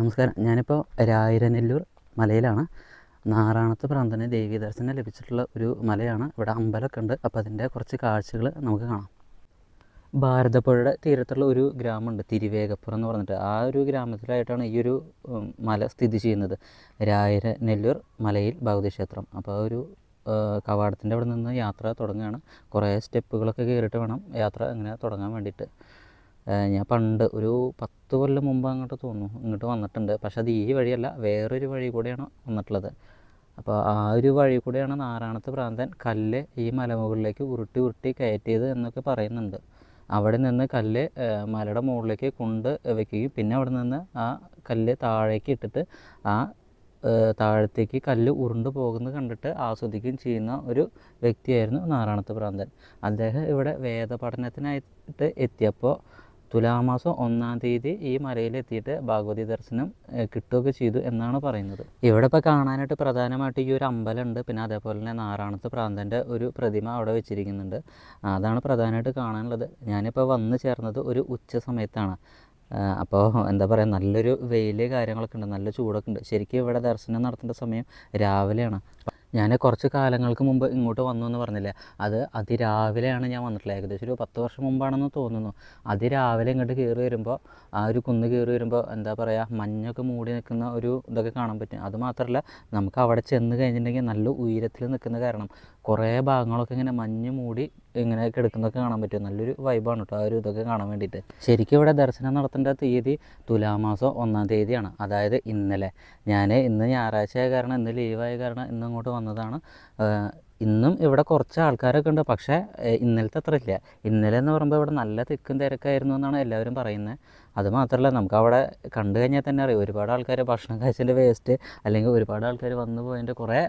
നമസ്കാരം. ഞാനിപ്പോൾ രായിരനെല്ലൂർ മലയിലാണ്. നാറാണത്ത് പ്രാന്തന് ദേവീ ദർശനം ലഭിച്ചിട്ടുള്ള ഒരു മലയാണ്. ഇവിടെ അമ്പലമൊക്കെ ഉണ്ട്. അപ്പോൾ അതിന്റെ കുറച്ച് കാഴ്ചകൾ നമുക്ക് കാണാം. ഭാരതപ്പുഴയുടെ തീരത്തുള്ള ഒരു ഗ്രാമമുണ്ട്. തിരുവേഗപ്പുറം എന്ന് പറഞ്ഞിട്ട്. ആ ഒരു ഗ്രാമത്തിലായിട്ടാണ് ഈ ഒരു മല സ്ഥിതി ചെയ്യുന്നത്. രായിരനെല്ലൂർ മലയിൽ ഭഗവതി ക്ഷേത്രം അപ്പോൾ ഒരു കവാടത്തിന്റെ അവിടെ നിന്ന് യാത്ര തുടങ്ങുകയാണ്. കുറേ സ്റ്റെപ്പുകളൊക്കെ കയറിയിട്ട് വേണം യാത്ര ഇങ്ങനെ തുടങ്ങാൻ വേണ്ടിയിട്ട്. ഞാൻ പണ്ട് ഒരു പത്ത് കൊല്ലം മുമ്പ് അങ്ങോട്ട് തോന്നുന്നു ഇങ്ങോട്ട് വന്നിട്ടുണ്ട്. പക്ഷേ അത് ഈ വഴിയല്ല വേറൊരു വഴി കൂടെയാണ് വന്നിട്ടുള്ളത്. അപ്പോൾ ആ ഒരു വഴി കൂടെയാണ് നാരായണത്ത് പ്രാന്തൻ കല്ല് ഈ മലമുകളിലേക്ക് ഉരുട്ടി ഉരുട്ടി കയറ്റിയത് എന്നൊക്കെ പറയുന്നുണ്ട്. അവിടെ നിന്ന് കല്ല് മലയുടെ മുകളിലേക്ക് കൊണ്ട് വെക്കുകയും പിന്നെ അവിടെ നിന്ന് ആ കല്ല് താഴേക്ക് ഇട്ടിട്ട് ആ താഴത്തേക്ക് കല്ല് ഉരുണ്ടു പോകുന്നത് കണ്ടിട്ട് ആസ്വദിക്കുകയും ചെയ്യുന്ന ഒരു വ്യക്തിയായിരുന്നു നാരായണത്ത് പ്രാന്തൻ അദ്ദേഹം ഇവിടെ വേദപഠനത്തിനായിട്ട് എത്തിയപ്പോൾ തുലാമാസം ഒന്നാം തീയതി ഈ മലയിലെത്തിയിട്ട് ഭാഗവതി ദർശനം കിട്ടുകയൊക്കെ ചെയ്തു എന്നാണ് പറയുന്നത്. ഇവിടെ ഇപ്പോൾ കാണാനായിട്ട് പ്രധാനമായിട്ട് ഈ ഒരു അമ്പലമുണ്ട് പിന്നെ അതേപോലെ തന്നെ നാറാണത്ത് പ്രാന്തന്റെ ഒരു പ്രതിമ അവിടെ വെച്ചിരിക്കുന്നുണ്ട്. അതാണ് പ്രധാനമായിട്ട് കാണാനുള്ളത്. ഞാനിപ്പോൾ വന്നു ചേർന്നത് ഒരു ഉച്ച സമയത്താണ്. അപ്പോൾ എന്താ പറയുക നല്ലൊരു വെയിൽ കാര്യങ്ങളൊക്കെ ഉണ്ട്. നല്ല ചൂടൊക്കെ ഉണ്ട്. ശരിക്കും ഇവിടെ ദർശനം നടത്തേണ്ട സമയം രാവിലെയാണ്. ഞാൻ കുറച്ച് കാലങ്ങൾക്ക് മുമ്പ് ഇങ്ങോട്ട് വന്നു എന്ന് പറഞ്ഞില്ലേ? അത് അതിരാവിലെയാണ് ഞാൻ വന്നിട്ടുള്ളത്. ഏകദേശം ഒരു പത്ത് വർഷം മുമ്പാണെന്ന് തോന്നുന്നു. അതിരാവിലെ ഇങ്ങോട്ട് കയറി വരുമ്പോൾ ആ ഒരു കുന്ന് കയറി വരുമ്പോൾ എന്താ പറയുക മഞ്ഞൊക്കെ മൂടി നിൽക്കുന്ന ഒരു ഇതൊക്കെ കാണാൻ പറ്റും. അതുമാത്രമല്ല നമുക്ക് അവിടെ ചെന്ന് കഴിഞ്ഞിട്ടുണ്ടെങ്കിൽ നല്ല ഉയരത്തിൽ നിൽക്കുന്ന കാരണം. കുറേ ഭാഗങ്ങളൊക്കെ ഇങ്ങനെ മഞ്ഞ് മൂടി ഇങ്ങനെ കിടക്കുന്നതൊക്കെ കാണാൻ പറ്റും. നല്ലൊരു വൈബാണ് കേട്ടോ ആ ഒരു ഇതൊക്കെ കാണാൻ വേണ്ടിയിട്ട്. ശരിക്കും ഇവിടെ ദർശനം നടത്തേണ്ട തീയതി തുലാമാസം ഒന്നാം തീയതിയാണ്. അതായത് ഇന്നലെ. ഞാൻ ഇന്ന് ഞായറാഴ്ച ആയ കാരണം ഇന്ന് ലീവായ കാരണം ഇന്ന് അങ്ങോട്ട് വന്നതാണ്. ഇന്നും ഇവിടെ കുറച്ച് ആൾക്കാരൊക്കെ ഉണ്ട്. പക്ഷേ ഇന്നലത്തെ അത്ര ഇല്ല. ഇന്നലെ എന്ന് പറയുമ്പോൾ ഇവിടെ നല്ല തിക്കും തിരക്കായിരുന്നു എന്നാണ് എല്ലാവരും പറയുന്നത് അത് മാത്രമല്ല നമുക്ക് അവിടെ കണ്ടു കഴിഞ്ഞാൽ തന്നെ അറിയാം. ഒരുപാട് ആൾക്കാർ ഭക്ഷണം കഴിച്ചതിന്റെ വേസ്റ്റ് അല്ലെങ്കിൽ ഒരുപാട് ആൾക്കാർ വന്നു പോയതിന്റെ കുറേ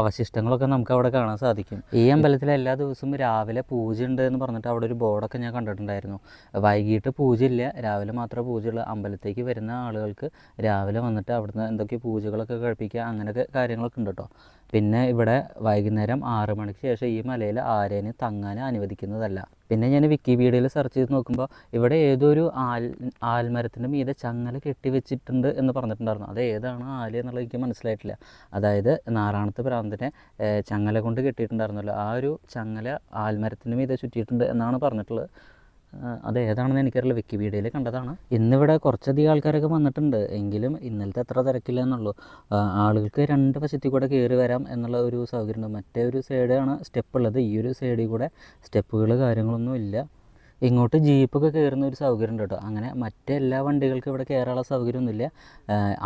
അവശിഷ്ടങ്ങളൊക്കെ നമുക്ക് അവിടെ കാണാൻ സാധിക്കും. ഈ അമ്പലത്തിൽ എല്ലാ ദിവസവും രാവിലെ പൂജ ഉണ്ട് എന്ന് പറഞ്ഞിട്ട് അവിടെ ഒരു ബോർഡൊക്കെ ഞാൻ കണ്ടിട്ടുണ്ടായിരുന്നു. വൈകിട്ട് പൂജ ഇല്ല. രാവിലെ മാത്രമേ പൂജയുള്ളൂ. അമ്പലത്തേക്ക് വരുന്ന ആളുകൾക്ക് രാവിലെ വന്നിട്ട് അവിടുന്ന് എന്തൊക്കെ പൂജകളൊക്കെ കഴിപ്പിക്കുക അങ്ങനെയൊക്കെ കാര്യങ്ങളൊക്കെ ഉണ്ട് കേട്ടോ. പിന്നെ ഇവിടെ വൈകുന്നേരം ആറ് മണിക്ക് ശേഷം ഈ മലയിൽ ആരേനെ തങ്ങാൻ അനുവദിക്കുന്നതല്ല. പിന്നെ ഞാൻ വിക്കിപീഡിയയിൽ സെർച്ച് ചെയ്ത് നോക്കുമ്പോൾ ഇവിടെ ഏതൊരു ആൽ ആൽമരത്തിന്റെ മീതെ ചങ്ങല കെട്ടി വെച്ചിട്ടുണ്ട് എന്ന് പറഞ്ഞിട്ടുണ്ടായിരുന്നു. അത് ഏതാണ് ആൽ എന്നുള്ളത് എനിക്ക് മനസ്സിലായിട്ടില്ല. അതായത് നാറാണത്ത് പ്രാന്തനെ ചങ്ങല കൊണ്ട് കെട്ടിയിട്ടുണ്ടായിരുന്നല്ലോ. ആ ഒരു ചങ്ങല ആൽമരത്തിന്റെ മീതെ ചുറ്റിയിട്ടുണ്ട് എന്നാണ് പറഞ്ഞിട്ടുള്ളത്. അത് ഏതാണെന്ന് എനിക്കറിയില്ല വിക്കിപീഡിയയിൽ കണ്ടതാണ്. ഇന്നിവിടെ കുറച്ചധികം ആൾക്കാരൊക്കെ വന്നിട്ടുണ്ട്. എങ്കിലും ഇന്നലത്തെ അത്ര തിരക്കില്ല എന്നുള്ളൂ. ആളുകൾക്ക് രണ്ട് വശത്തിൽ കൂടെ കയറി വരാം എന്നുള്ള ഒരു സൗകര്യമുണ്ട് മറ്റേ ഒരു സൈഡാണ് സ്റ്റെപ്പ് ഉള്ളത്. ഈ ഒരു സൈഡിൽ കൂടെ സ്റ്റെപ്പുകൾ കാര്യങ്ങളൊന്നും ഇല്ല. ഇങ്ങോട്ട് ജീപ്പൊക്കെ കയറുന്ന ഒരു സൗകര്യം ഉണ്ട് കേട്ടോ. അങ്ങനെ മറ്റെല്ലാ വണ്ടികൾക്കും ഇവിടെ കയറാനുള്ള സൗകര്യമൊന്നുമില്ല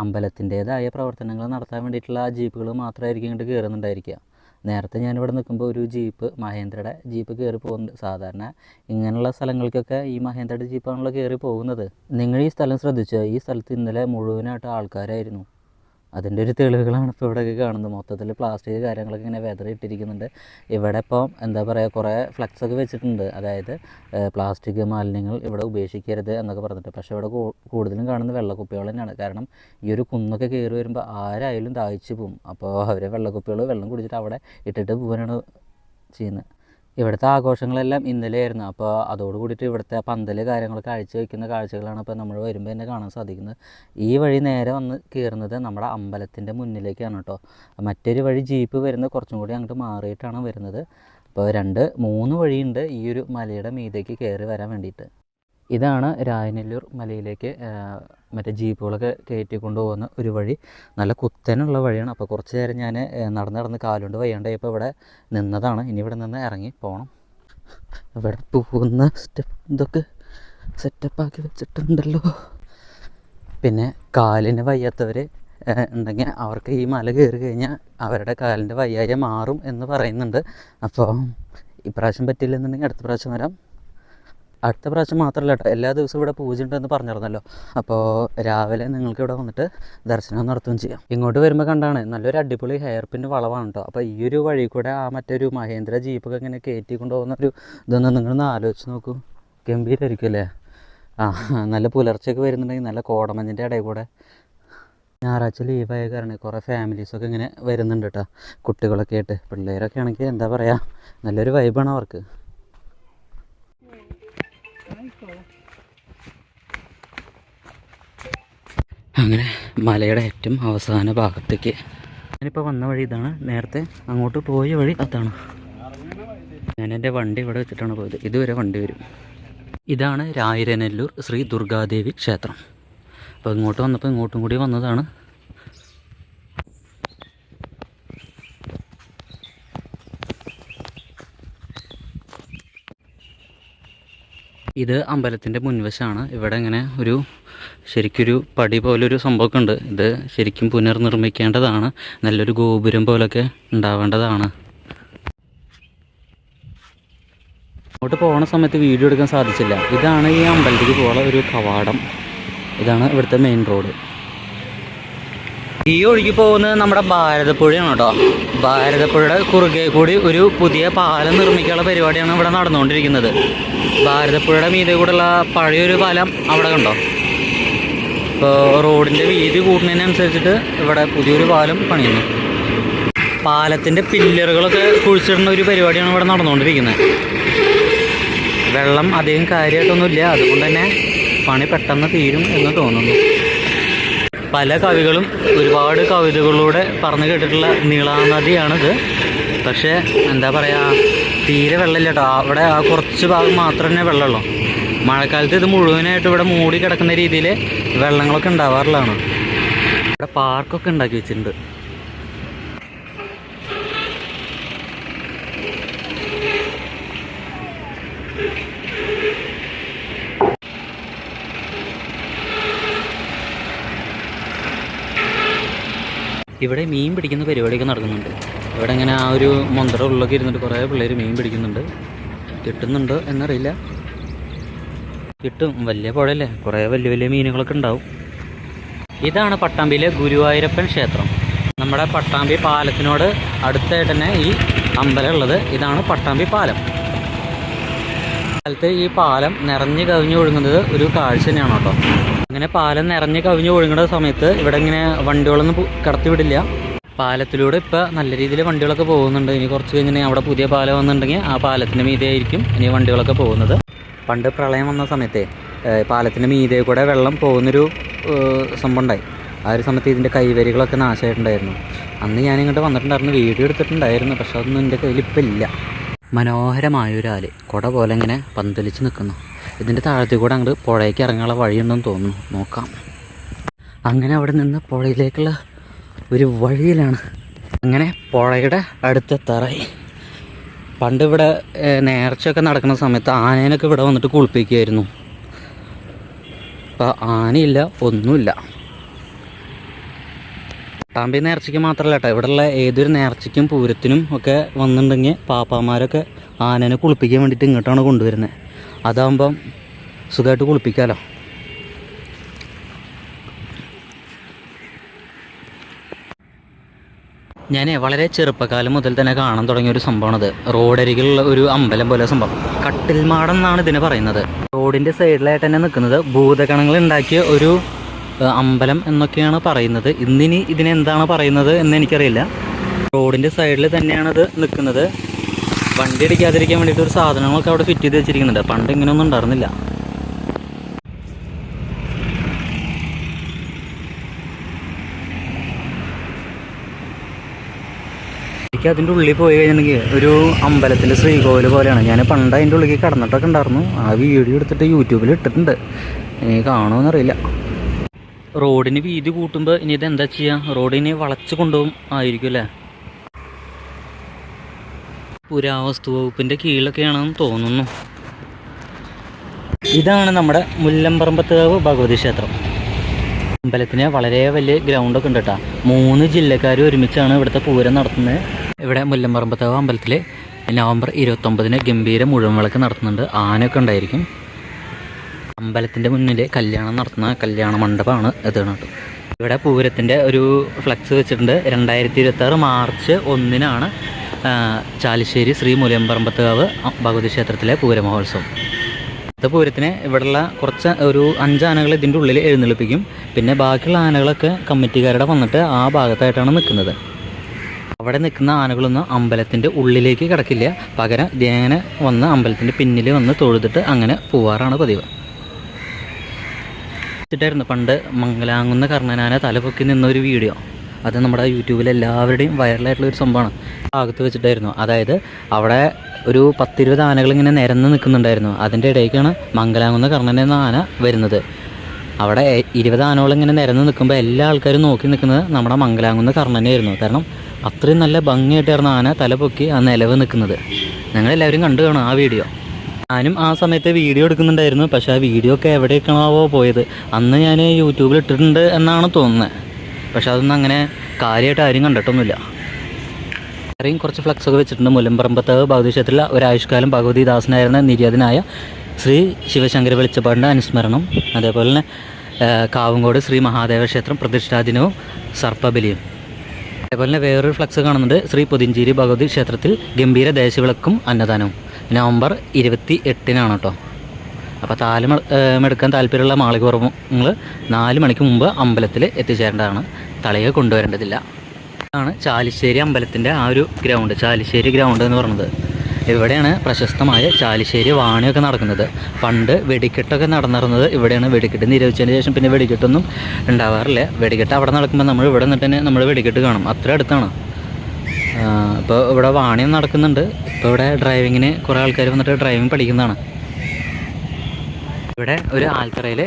അമ്പലത്തിന്റേതായ പ്രവർത്തനങ്ങൾ നടത്താൻ വേണ്ടിയിട്ടുള്ള ആ ജീപ്പുകൾ മാത്രമായിരിക്കും ഇങ്ങോട്ട് കയറുന്നുണ്ടായിരിക്കുക. നേരത്തെ ഞാനിവിടെ നിൽക്കുമ്പോൾ ഒരു ജീപ്പ് മഹേന്ദ്രയുടെ ജീപ്പ് കയറി പോകുന്നുണ്ട്. സാധാരണ ഇങ്ങനെയുള്ള സ്ഥലങ്ങൾക്കൊക്കെ ഈ മഹേന്ദ്രയുടെ ജീപ്പാണല്ലോ കയറി പോകുന്നത്. നിങ്ങൾ ഈ സ്ഥലം ശ്രദ്ധിച്ചോ? ഈ സ്ഥലത്ത് ഇന്നലെ മുഴുവനായിട്ട് ആൾക്കാരായിരുന്നു. അതിന്റെ ഒരു തെളിവുകളാണ് ഇപ്പോൾ ഇവിടെയൊക്കെ കാണുന്നത്. മൊത്തത്തിൽ പ്ലാസ്റ്റിക് കാര്യങ്ങളൊക്കെ ഇങ്ങനെ വെതറിയിട്ടിരിക്കുന്നുണ്ട് ഇവിടെ ഇപ്പം എന്താ പറയുക കുറേ ഫ്ലക്സൊക്കെ വെച്ചിട്ടുണ്ട്. അതായത് പ്ലാസ്റ്റിക് മാലിന്യങ്ങൾ ഇവിടെ ഉപേക്ഷിക്കരുത് എന്നൊക്കെ പറഞ്ഞിട്ട്. പക്ഷേ ഇവിടെ കൂടുതലും കാണുന്നത് വെള്ളക്കുപ്പികൾ തന്നെയാണ്. കാരണം ഈ ഒരു കുന്നൊക്കെ കയറി വരുമ്പോൾ ആരായാലും ദാഹിച്ചു പോകും അപ്പോൾ അവർ വെള്ളക്കുപ്പികൾ വെള്ളം കുടിച്ചിട്ട് അവിടെ ഇട്ടിട്ട് പോകാനാണ് ചെയ്യുന്നത്. ഇവിടുത്തെ ആഘോഷങ്ങളെല്ലാം ഇന്നലെയായിരുന്നു. അപ്പോൾ അതോട് കൂടിയിട്ട് ഇവിടുത്തെ പന്തൽ കാര്യങ്ങളൊക്കെ അഴിച്ചു വയ്ക്കുന്ന കാഴ്ചകളാണ് ഇപ്പോൾ നമ്മൾ വരുമ്പോൾ തന്നെ കാണാൻ സാധിക്കുന്നത്. ഈ വഴി നേരെ വന്ന് കയറുന്നത് നമ്മുടെ അമ്പലത്തിന്റെ മുന്നിലേക്കാണ് കേട്ടോ. മറ്റൊരു വഴി ജീപ്പ് വരുന്നത് കുറച്ചും കൂടി അങ്ങോട്ട് മാറിയിട്ടാണ് വരുന്നത്. അപ്പോൾ രണ്ട് മൂന്ന് വഴിയുണ്ട് ഈ ഒരു മലയുടെ മീതേക്ക് കയറി വരാൻ വേണ്ടിയിട്ട്. ഇതാണ് രായനെല്ലൂർ മലയിലേക്ക് മറ്റേ ജീപ്പുകളൊക്കെ കയറ്റി കൊണ്ടുപോകുന്ന ഒരു വഴി. നല്ല കുത്തനുള്ള വഴിയാണ്. അപ്പോൾ കുറച്ച് നേരം ഞാൻ നടന്ന് നടന്ന് കാലുകൊണ്ട് വയ്യാണ്ടായപ്പോൾ ഇവിടെ നിന്നതാണ്. ഇനി ഇവിടെ നിന്ന് ഇറങ്ങി പോകണം ഇവിടെ പോകുന്ന സ്റ്റെപ്പ് ഇതൊക്കെ സെറ്റപ്പാക്കി വെച്ചിട്ടുണ്ടല്ലോ. പിന്നെ കാലിന് വയ്യാത്തവർ ഉണ്ടെങ്കിൽ അവർക്ക് ഈ മല കയറി കഴിഞ്ഞാൽ അവരുടെ കാലിന്റെ വയ്യായ്ക മാറും എന്ന് പറയുന്നുണ്ട്. അപ്പോൾ ഇപ്രാവശ്യം പറ്റില്ലെന്നുണ്ടെങ്കിൽ അടുത്ത പ്രാവശ്യം വരാം. അടുത്ത പ്രാവശ്യം മാത്രമല്ല കേട്ടോ. എല്ലാ ദിവസവും ഇവിടെ പൂജ ഉണ്ടെന്ന് പറഞ്ഞിരുന്നല്ലോ. അപ്പോൾ രാവിലെ നിങ്ങൾക്ക് ഇവിടെ വന്നിട്ട് ദർശനം നടത്തുകയും ചെയ്യാം. ഇങ്ങോട്ട് വരുമ്പോൾ കണ്ടാണ് നല്ലൊരു അടിപൊളി ഹെയർ പിൻ വളവാണ് കേട്ടോ. അപ്പോൾ ഈ ഒരു വഴി കൂടെ ആ മറ്റൊരു മഹേന്ദ്ര ജീപ്പൊക്കെ ഇങ്ങനെ കയറ്റി കൊണ്ടുപോകുന്ന ഒരു ഇതൊന്ന് നിങ്ങളൊന്ന് ആലോചിച്ച് നോക്കൂ. ഗംഭീരമായിരിക്കും അല്ലേ? ആ നല്ല പുലർച്ചയൊക്കെ വരുന്നുണ്ടെങ്കിൽ നല്ല കോടമഞ്ഞിന്റെ ഇടയിൽ കൂടെ ഞായറാഴ്ച ലീവായ കാരണം കുറേ ഫാമിലീസൊക്കെ ഇങ്ങനെ വരുന്നുണ്ട് കേട്ടോ. കുട്ടികളൊക്കെ ആയിട്ട്. പിള്ളേരൊക്കെ ആണെങ്കിൽ എന്താ പറയുക നല്ലൊരു വൈബാണ് അവർക്ക്. അങ്ങനെ മലയുടെ ഏറ്റവും അവസാന ഭാഗത്തേക്ക്. ഞാനിപ്പോൾ വന്ന വഴി ഇതാണ്. നേരത്തെ അങ്ങോട്ട് പോയ വഴി അതാണ്. ഞാൻ എന്റെ വണ്ടി ഇവിടെ വെച്ചിട്ടാണ് പോയത്. ഇതുവരെ വണ്ടി വരും. ഇതാണ് രായിരനെല്ലൂർ ശ്രീ ദുർഗാദേവി ക്ഷേത്രം. അപ്പോൾ ഇങ്ങോട്ട് വന്നപ്പോൾ ഇങ്ങോട്ടും കൂടി വന്നതാണ്. ഇത് അമ്പലത്തിന്റെ മുൻവശമാണ് ഇവിടെ ഇങ്ങനെ ഒരു ശരിക്കൊരു പടി പോലൊരു സംഭവമൊക്കെ ഉണ്ട് ഇത് ശരിക്കും പുനർനിർമ്മിക്കേണ്ടതാണ്. നല്ലൊരു ഗോപുരം പോലൊക്കെ ഉണ്ടാവേണ്ടതാണ്. അങ്ങോട്ട് പോകുന്ന സമയത്ത് വീഡിയോ എടുക്കാൻ സാധിച്ചില്ല. ഇതാണ് ഈ അമ്പലത്തിലേക്ക് പോകാനുള്ള ഒരു കവാടം. ഇതാണ് ഇവിടുത്തെ മെയിൻ റോഡ്. ഈ ഒഴുകി പോകുന്നത് നമ്മുടെ ഭാരതപ്പുഴയാണ് കേട്ടോ. ഭാരതപ്പുഴയുടെ കുറുകെ കൂടി ഒരു പുതിയ പാലം നിർമ്മിക്കാനുള്ള പരിപാടിയാണ് ഇവിടെ നടന്നുകൊണ്ടിരിക്കുന്നത്. ഭാരതപ്പുഴയുടെ മീതെ കൂടെയുള്ള പഴയൊരു പാലം അവിടെ കണ്ടോ? ഇപ്പോൾ റോഡിന്റെ വീതി കൂടുന്നതിനനുസരിച്ചിട്ട് ഇവിടെ പുതിയൊരു പാലം പണിയുന്നു. പാലത്തിന്റെ പില്ലറുകളൊക്കെ കുഴിച്ചിടുന്ന ഒരു പരിപാടിയാണ് ഇവിടെ നടന്നുകൊണ്ടിരിക്കുന്നത്. വെള്ളം അധികം കാര്യമായിട്ടൊന്നുമില്ല. അതുകൊണ്ട് തന്നെ പണി പെട്ടെന്ന് തീരും എന്ന് തോന്നുന്നു. പല കവികളും ഒരുപാട് കവിതകളിലൂടെ പറഞ്ഞു കേട്ടിട്ടുള്ള നീളാനദിയാണിത്. പക്ഷേ എന്താ പറയുക തീരെ വെള്ളമില്ല കേട്ടോ. അവിടെ ആ കുറച്ച് ഭാഗം മാത്രമേ വെള്ളമുള്ളൂ. മഴക്കാലത്ത് ഇത് മുഴുവനായിട്ട് ഇവിടെ മൂടി കിടക്കുന്ന രീതിയിൽ വെള്ളങ്ങളൊക്കെ ഉണ്ടാവാറുള്ളതാണ്. ഇവിടെ പാർക്കൊക്കെ ഉണ്ടാക്കി വെച്ചിട്ടുണ്ട്. ഇവിടെ മീൻ പിടിക്കുന്ന പരിപാടിയൊക്കെ നടക്കുന്നുണ്ട്. ഇവിടെ ഇങ്ങനെ ആ ഒരു മന്ത്രം ഉള്ളൊക്കെ ഇരുന്നിട്ട് കുറേ പിള്ളേർ മീൻ പിടിക്കുന്നുണ്ട്. കിട്ടുന്നുണ്ടോ എന്നറിയില്ല. കിട്ടും. വലിയ പുഴയല്ലേ? കുറേ വലിയ വലിയ മീനുകളൊക്കെ ഉണ്ടാവും. ഇതാണ് പട്ടാമ്പിയിലെ ഗുരുവായൂരപ്പൻ ക്ഷേത്രം. നമ്മുടെ പട്ടാമ്പി പാലത്തിനോട് അടുത്തായിട്ട് തന്നെ ഈ അമ്പലം ഉള്ളത്. ഇതാണ് പട്ടാമ്പി പാലം. കാലത്ത് ഈ പാലം നിറഞ്ഞു കവിഞ്ഞു ഒഴുകുന്നത് ഒരു കാഴ്ച തന്നെയാണ് കേട്ടോ. അങ്ങനെ പാലം നിറഞ്ഞ് കവിഞ്ഞ് ഒഴുകുന്ന സമയത്ത് ഇവിടെ ഇങ്ങനെ വണ്ടികളൊന്നും കടത്തിവിടില്ല. കടത്തി വിടില്ല പാലത്തിലൂടെ ഇപ്പോൾ നല്ല രീതിയിൽ വണ്ടികളൊക്കെ പോകുന്നുണ്ട്. ഇനി കുറച്ച് കഴിഞ്ഞിട്ടുണ്ടെങ്കിൽ അവിടെ പുതിയ പാലം വന്നിട്ടുണ്ടെങ്കിൽ ആ പാലത്തിന്റെ മീതെ ആയിരിക്കും ഇനി വണ്ടികളൊക്കെ പോകുന്നത്. പണ്ട് പ്രളയം വന്ന സമയത്തെ പാലത്തിന്റെ മീതെ കൂടെ വെള്ളം പോകുന്നൊരു ഏഹ്, സംഭവം ഉണ്ടായി. ആ ഒരു സമയത്ത് ഇതിന്റെ കൈവരികളൊക്കെ നാശമായിട്ടുണ്ടായിരുന്നു. അന്ന് ഞാൻ ഇങ്ങോട്ട് വന്നിട്ടുണ്ടായിരുന്നു വീഡിയോ എടുത്തിട്ടുണ്ടായിരുന്നു പക്ഷെ അതൊന്നും എന്റെ കയ്യിൽ ഇപ്പം ഇല്ല. മനോഹരമായൊരു ആൽ കുട പോലെ ഇങ്ങനെ പന്തലിച്ച് നിൽക്കുന്നു ഇതിന്റെ താഴത്തിൽ കൂടെ അങ്ങോട്ട് പുഴയ്ക്ക് ഇറങ്ങാനുള്ള വഴിയുണ്ടെന്ന് തോന്നുന്നു. നോക്കാം. അങ്ങനെ അവിടെ നിന്ന് പുഴയിലേക്കുള്ള ഒരു വഴിയിലാണ് അങ്ങനെ പുഴയുടെ അടുത്ത അടുത്തെത്താറായി. പണ്ട് ഇവിടെ നേർച്ചയൊക്കെ നടക്കുന്ന സമയത്ത് ആനേനൊക്കെ ഇവിടെ വന്നിട്ട് കുളിപ്പിക്കുമായിരുന്നു അപ്പോൾ ആനയില്ല ഒന്നുമില്ല. പട്ടാമ്പി നേർച്ചയ്ക്ക് മാത്രമല്ല കേട്ടോ ഇവിടെയുള്ള ഏതൊരു നേർച്ചയ്ക്കും പൂരത്തിനും ഒക്കെ വന്നിട്ടുണ്ടെങ്കിൽ പാപ്പാമാരൊക്കെ ആനേനെ കുളിപ്പിക്കാൻ വേണ്ടിയിട്ട് ഇങ്ങോട്ടാണ് കൊണ്ടുവരുന്നത് അതാകുമ്പം സുഖമായിട്ട് കുളിപ്പിക്കാമല്ലോ ഞാൻ വളരെ ചെറുപ്പക്കാലം മുതൽ തന്നെ കാണാൻ തുടങ്ങിയ ഒരു സംഭവമാണത്. റോഡരികിലുള്ള ഒരു അമ്പലം പോലെ സംഭവം. കട്ടിൽമാടം എന്നാണ് ഇതിനെ പറയുന്നത്. റോഡിന്റെ സൈഡിലായിട്ട് തന്നെ നിൽക്കുന്നത് ഭൂതഗണങ്ങൾ ഉണ്ടാക്കിയ ഒരു അമ്പലം എന്നൊക്കെയാണ് പറയുന്നത്. ഇന്നിനി ഇതിനെന്താണ് പറയുന്നത് എന്ന് എനിക്കറിയില്ല. റോഡിന്റെ സൈഡിൽ തന്നെയാണത് നിൽക്കുന്നത്. വണ്ടി അടിക്കാതിരിക്കാൻ വേണ്ടിയിട്ട് ഒരു സാധനങ്ങളൊക്കെ അവിടെ ഫിറ്റ് ചെയ്ത് വെച്ചിരിക്കുന്നുണ്ട്. പണ്ട് ഇങ്ങനെയൊന്നും ഉണ്ടായിരുന്നില്ല. എനിക്ക് അതിന്റെ ഉള്ളിൽ പോയി കഴിഞ്ഞിട്ടുണ്ടെങ്കിൽ ഒരു അമ്പലത്തിന്റെ ശ്രീകോവിൽ പോലെയാണ്. ഞാൻ പണ്ട് അതിന്റെ ഉള്ളിൽ കടന്നിട്ടൊക്കെ ഉണ്ടായിരുന്നു. ആ വീഡിയോ എടുത്തിട്ട് യൂട്യൂബിൽ ഇട്ടിട്ടുണ്ട്. ഇനി കാണുമെന്നറിയില്ല റോഡിന് വീതി കൂട്ടുമ്പോൾ ഇനി ഇത് എന്താ ചെയ്യുക റോഡിനെ വളച്ച് കൊണ്ടുപോകും ആയിരിക്കും അല്ലേ? പുരാവസ്തു വകുപ്പിന്റെ കീഴിലൊക്കെയാണെന്ന് തോന്നുന്നു. ഇതാണ് നമ്മുടെ മുല്ലമ്പറമ്പത്തുകാവ് ഭഗവതി ക്ഷേത്രം. അമ്പലത്തിന് വളരെ വലിയ ഗ്രൗണ്ടൊക്കെ ഉണ്ട് കേട്ടോ മൂന്ന് ജില്ലക്കാർ ഒരുമിച്ചാണ് ഇവിടുത്തെ പൂരം നടത്തുന്നത്. ഇവിടെ മുല്ലമ്പറമ്പത്താവ് അമ്പലത്തിൽ നവംബർ ഇരുപത്തൊമ്പതിന് ഗംഭീര മുഴുവൻ വിളക്ക് നടത്തുന്നുണ്ട്. ആനയൊക്കെ ഉണ്ടായിരിക്കും. അമ്പലത്തിന്റെ മുന്നിൽ കല്യാണം നടത്തുന്ന കല്യാണ മണ്ഡപമാണ് ഇതാണ് ഇവിടെ പൂരത്തിന്റെ ഒരു ഫ്ലക്സ് വെച്ചിട്ടുണ്ട്. രണ്ടായിരത്തി ഇരുപത്താറ് മാർച്ച് ഒന്നിനാണ് ചാലിശ്ശേരി ശ്രീ മുലയമ്പറമ്പത്തുകാവ് ഭഗവതി ക്ഷേത്രത്തിലെ പൂരമഹോത്സവം. അത് പൂരത്തിന് ഇവിടെയുള്ള കുറച്ച് ഒരു അഞ്ചാനകൾ ഇതിന്റെ ഉള്ളിൽ എഴുന്നള്ളിപ്പിക്കും. പിന്നെ ബാക്കിയുള്ള ആനകളൊക്കെ കമ്മിറ്റിക്കാരുടെ വന്നിട്ട് ആ ഭാഗത്തായിട്ടാണ് നിൽക്കുന്നത്. അവിടെ നിൽക്കുന്ന ആനകളൊന്നും അമ്പലത്തിന്റെ ഉള്ളിലേക്ക് കിടക്കില്ല. പകരം ഇതേനെ വന്ന് അമ്പലത്തിന്റെ പിന്നിൽ വന്ന് തൊഴുതിട്ട് അങ്ങനെ പോവാറാണ് പതിവ്. വെച്ചിട്ടായിരുന്നു പണ്ട് മംഗലാങ്ങുന്ന കർണനാന തലപൊക്കി നിന്ന ഒരു വീഡിയോ. അത് നമ്മുടെ യൂട്യൂബിൽ എല്ലാവരുടെയും വൈറലായിട്ടുള്ള ഒരു സംഭവമാണ്. ഭാഗത്ത് വെച്ചിട്ടായിരുന്നു. അതായത് അവിടെ ഒരു പത്തിരുപത് ആനകൾ ഇങ്ങനെ നിരന്ന് നിൽക്കുന്നുണ്ടായിരുന്നു. അതിന്റെ ഇടയ്ക്കാണ് മംഗലാങ്ങുന്ന കർണൻ എന്ന ആന വരുന്നത്. അവിടെ ഇരുപത് ആനകൾ ഇങ്ങനെ നിരന്ന് നിൽക്കുമ്പോൾ എല്ലാ ആൾക്കാരും നോക്കി നിൽക്കുന്നത് നമ്മുടെ മംഗലാങ്ങുന്ന കർണനെയായിരുന്നു. കാരണം അത്രയും നല്ല ഭംഗിയായിട്ടായിരുന്നു ആന തല പൊക്കി ആ നിലവ് നിൽക്കുന്നത്. ഞങ്ങളെല്ലാവരും കണ്ടു കാണും ആ വീഡിയോ. ഞാനും ആ സമയത്ത് വീഡിയോ എടുക്കുന്നുണ്ടായിരുന്നു. പക്ഷേ ആ വീഡിയോ ഒക്കെ എവിടേക്കാണാവോ പോയത്. അന്ന് ഞാൻ യൂട്യൂബിൽ ഇട്ടിട്ടുണ്ട് എന്നാണ് തോന്നുന്നത്. പക്ഷെ അതൊന്നും അങ്ങനെ കാര്യമായിട്ട് ആരും കണ്ടിട്ടൊന്നുമില്ല. വേറെയും കുറച്ച് ഫ്ലക്സ് ഒക്കെ വെച്ചിട്ടുണ്ട് മുലമ്പറമ്പത്ത് ഭഗവതി ക്ഷേത്രത്തിലെ ഒരു ആയുഷ്കാലം ഭഗവതി ദാസനായിരുന്ന നിര്യാതനായ ശ്രീ ശിവശങ്കര വെളിച്ചപ്പാടിന്റെ അനുസ്മരണം അതേപോലെ തന്നെ കാവുംകോട് ശ്രീ മഹാദേവ ക്ഷേത്രം പ്രതിഷ്ഠാദിനവും സർപ്പബലിയും. അതേപോലെ തന്നെ വേറൊരു ഫ്ലക്സ് കാണുന്നുണ്ട് ശ്രീ പുതിഞ്ചേരി ഭഗവതി ക്ഷേത്രത്തിൽ ഗംഭീര ദേശവിളക്കും അന്നദാനവും. നവംബർ ഇരുപത്തി എട്ടിനാണ് കേട്ടോ. അപ്പോൾ താലം എടുക്കാൻ താല്പര്യമുള്ള മാളികപുറങ്ങൾ നാല് മണിക്ക് മുമ്പ് അമ്പലത്തിൽ എത്തിച്ചേരേണ്ടതാണ്. തളയെ കൊണ്ടുവരേണ്ടതില്ല. ആണ് ചാലിശ്ശേരി അമ്പലത്തിന്റെ ആ ഒരു ഗ്രൗണ്ട്. ചാലിശ്ശേരി ഗ്രൗണ്ട് എന്ന് പറയുന്നത്. ഇവിടെയാണ് പ്രശസ്തമായ ചാലിശ്ശേരി വാണിയൊക്കെ നടക്കുന്നത്. പണ്ട് വെടിക്കെട്ടൊക്കെ നടന്നിരുന്നത് ഇവിടെയാണ് വെടിക്കെട്ട് നിരോധിച്ചതിന് ശേഷം പിന്നെ വെടിക്കെട്ടൊന്നും ഉണ്ടാവാറില്ല. വെടിക്കെട്ട് അവിടെ നടക്കുമ്പോൾ നമ്മൾ ഇവിടെ നിന്നിട്ട് തന്നെ നമ്മൾ വെടിക്കെട്ട് കാണും. അത്ര അടുത്താണ്. ഇപ്പോൾ ഇവിടെ വാണിയം നടക്കുന്നുണ്ട്. ഇപ്പോൾ ഇവിടെ ഡ്രൈവിങ്ങിന് കുറേ ആൾക്കാർ വന്നിട്ട് ഡ്രൈവിംഗ് പഠിക്കുന്നതാണ്. ഇവിടെ ഒരു ആൽത്തറയിൽ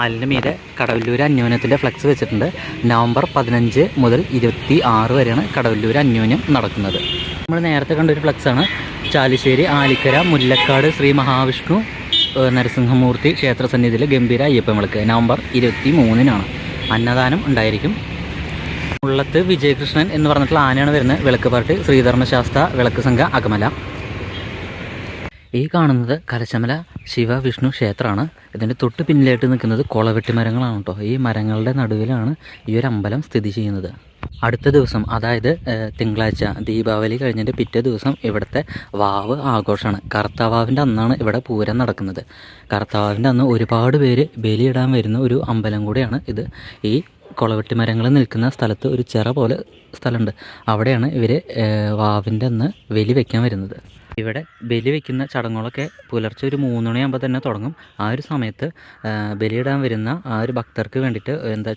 ആലിന് മീതെ കടവല്ലൂർ അന്യോന്യത്തിന്റെ ഫ്ലക്സ് വെച്ചിട്ടുണ്ട്. നവംബർ പതിനഞ്ച് മുതൽ ഇരുപത്തി ആറ് വരെയാണ് കടവല്ലൂർ അന്യോന്യം നടക്കുന്നത്. നമ്മൾ നേരത്തെ കണ്ട ഒരു ഫ്ലക്സാണ് ചാലിശ്ശേരി ആലിക്കര മുല്ലക്കാട് ശ്രീ മഹാവിഷ്ണു നരസിംഹമൂർത്തി ക്ഷേത്ര സന്നിധിയിലെ ഗംഭീര അയ്യപ്പൻ വിളക്ക്. നവംബർ ഇരുപത്തി മൂന്നിനാണ് അന്നദാനം ഉണ്ടായിരിക്കും. ഉള്ളത്ത് വിജയകൃഷ്ണൻ എന്ന് പറഞ്ഞിട്ടുള്ള ആനയാണ് വരുന്നത്. വിളക്ക് പാർട്ടി ശ്രീധർമ്മശാസ്ത്ര വിളക്ക് സംഘ അകമല. ഈ കാണുന്നത് കലശമല ശിവ വിഷ്ണു ക്ഷേത്രമാണ്. ഇതിന്റെ തൊട്ട് പിന്നിലായിട്ട് നിൽക്കുന്നത് കുളവെട്ടി മരങ്ങളാണ് കേട്ടോ ഈ മരങ്ങളുടെ നടുവിലാണ് ഈ ഒരു അമ്പലം സ്ഥിതി ചെയ്യുന്നത്. അടുത്ത ദിവസം അതായത് തിങ്കളാഴ്ച ദീപാവലി കഴിഞ്ഞിട്ട് പിറ്റേ ദിവസം ഇവിടുത്തെ വാവ് ആഘോഷമാണ്. കറുത്തവാവിന്റെ അന്നാണ് ഇവിടെ പൂരം നടക്കുന്നത്. കറുത്തവാവിന്റെ അന്ന് ഒരുപാട് പേര് ബലിയിടാൻ വരുന്ന ഒരു അമ്പലം കൂടിയാണ് ഇത്. ഈ കുളവെട്ടി മരങ്ങൾ നിൽക്കുന്ന സ്ഥലത്ത് ഒരു ചിറ പോലെ സ്ഥലമുണ്ട്. അവിടെയാണ് ഇവർ വാവിന്റെ അന്ന് ബലി വയ്ക്കാൻ വരുന്നത്. ഇവിടെ ബലി വയ്ക്കുന്ന ചടങ്ങുകളൊക്കെ പുലർച്ചെ ഒരു മൂന്ന് മണിയാകുമ്പോൾ തന്നെ തുടങ്ങും. ആ ഒരു സമയത്ത് ബലിയിടാൻ വരുന്ന ആ ഒരു ഭക്തർക്ക് വേണ്ടിയിട്ട് എന്താ